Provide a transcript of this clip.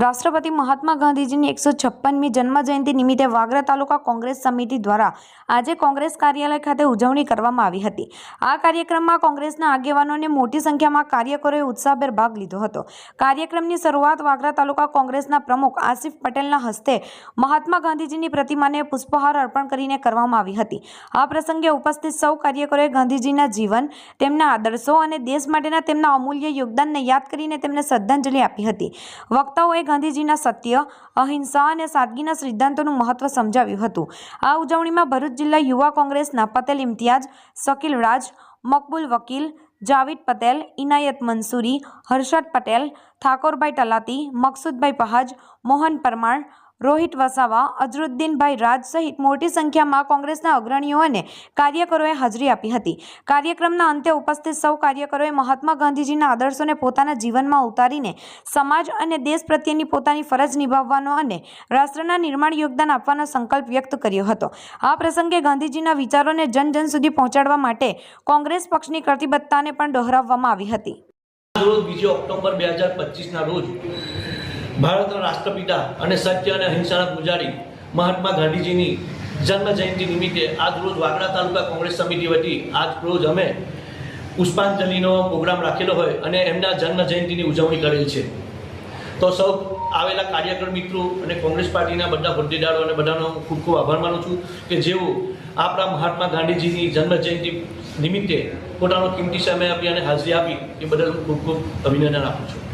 રાષ્ટ્રપતિ મહાત્મા ગાંધીજીની એકસો છપ્પનમી જન્મજયંતિ નિમિત્તે વાગરા તાલુકા કોંગ્રેસ સમિતિ દ્વારા આજે કોંગ્રેસ કાર્યાલય ખાતે ઉજવણી કરવામાં આવી હતી. આ કાર્યક્રમમાં કોંગ્રેસના આગેવાનોને મોટી સંખ્યામાં કાર્યકરોએ ઉત્સાહભેર ભાગ લીધો હતો. કાર્યક્રમની શરૂઆત વાગરા તાલુકા કોંગ્રેસના પ્રમુખ આસિફ પટેલના હસ્તે મહાત્મા ગાંધીજીની પ્રતિમાને પુષ્પહાર અર્પણ કરીને કરવામાં આવી હતી. આ પ્રસંગે ઉપસ્થિત સૌ કાર્યકરોએ ગાંધીજીના જીવન, તેમના આદર્શો અને દેશ માટેના તેમના અમૂલ્ય યોગદાનને યાદ કરીને તેમને શ્રદ્ધાંજલિ આપી હતી. વક્તાઓએ ગાંધીજીના સત્ય, અહિંસા અને સાદગીના સિદ્ધાંતોનું મહત્વ સમજાવ્યું હતું. આ ઉજવણીમાં ભરૂચ જિલ્લા યુવા કોંગ્રેસના પટેલ ઇમ્તિયાજ શકીલ રાજ, મકબૂલ વકીલ, જાવીદ પટેલ, ઇનાયત મંસૂરી, હર્ષદ પટેલ, ઠાકોરભાઈ તલાતી મકસુદભાઈ પહાજ, મોહન પરમાર રોહિત વસાવા, અઝરુદ્દીનભાઈ રાજ સહિત મોટી સંખ્યામાં કોંગ્રેસના અગ્રણીઓ અને કાર્યકરોએ હાજરી આપી હતી. કાર્યક્રમના અંતે ઉપસ્થિત સૌ કાર્યકરોએ મહાત્મા ગાંધીજીના આદર્શોને પોતાના જીવનમાં ઉતારીને સમાજ અને દેશ પ્રત્યેની પોતાની ફરજ નિભાવવાનો અને રાષ્ટ્રના નિર્માણ યોગદાન આપવાનો સંકલ્પ વ્યક્ત કર્યો હતો. આ પ્રસંગે ગાંધીજીના વિચારોને જન જન સુધી પહોંચાડવા માટે કોંગ્રેસ પક્ષની પ્રતિબદ્ધતાને પણ દોહરાવવામાં આવી હતી. રોજ બીજી ઓક્ટોબર બે હજાર પચીસના રોજ ભારતના રાષ્ટ્રપિતા અને સત્ય અને અહિંસાના પૂજારી મહાત્મા ગાંધીજીની જન્મ જયંતિ નિમિત્તે આજ રોજ વાગડા તાલુકા કોંગ્રેસ સમિતિ વતી આજ રોજ અમે પુષ્પાંજલિનો પ્રોગ્રામ રાખેલો હોય અને એમના જન્મ જયંતિની ઉજવણી કરેલ છે. તો સૌ આવેલા કાર્યકર મિત્રો અને કોંગ્રેસ પાર્ટીના બધા હોદ્દેદારો અને બધાનો હું ખૂબ ખૂબ આભાર માનું છું કે જેઓ આપણા મહાત્મા ગાંધીજીની જન્મ જયંતિ નિમિત્તે પોતાનો કિંમતી સમય આપી અને હાજરી આપી એ બદલ હું ખૂબ ખૂબ અભિનંદન આપું છું.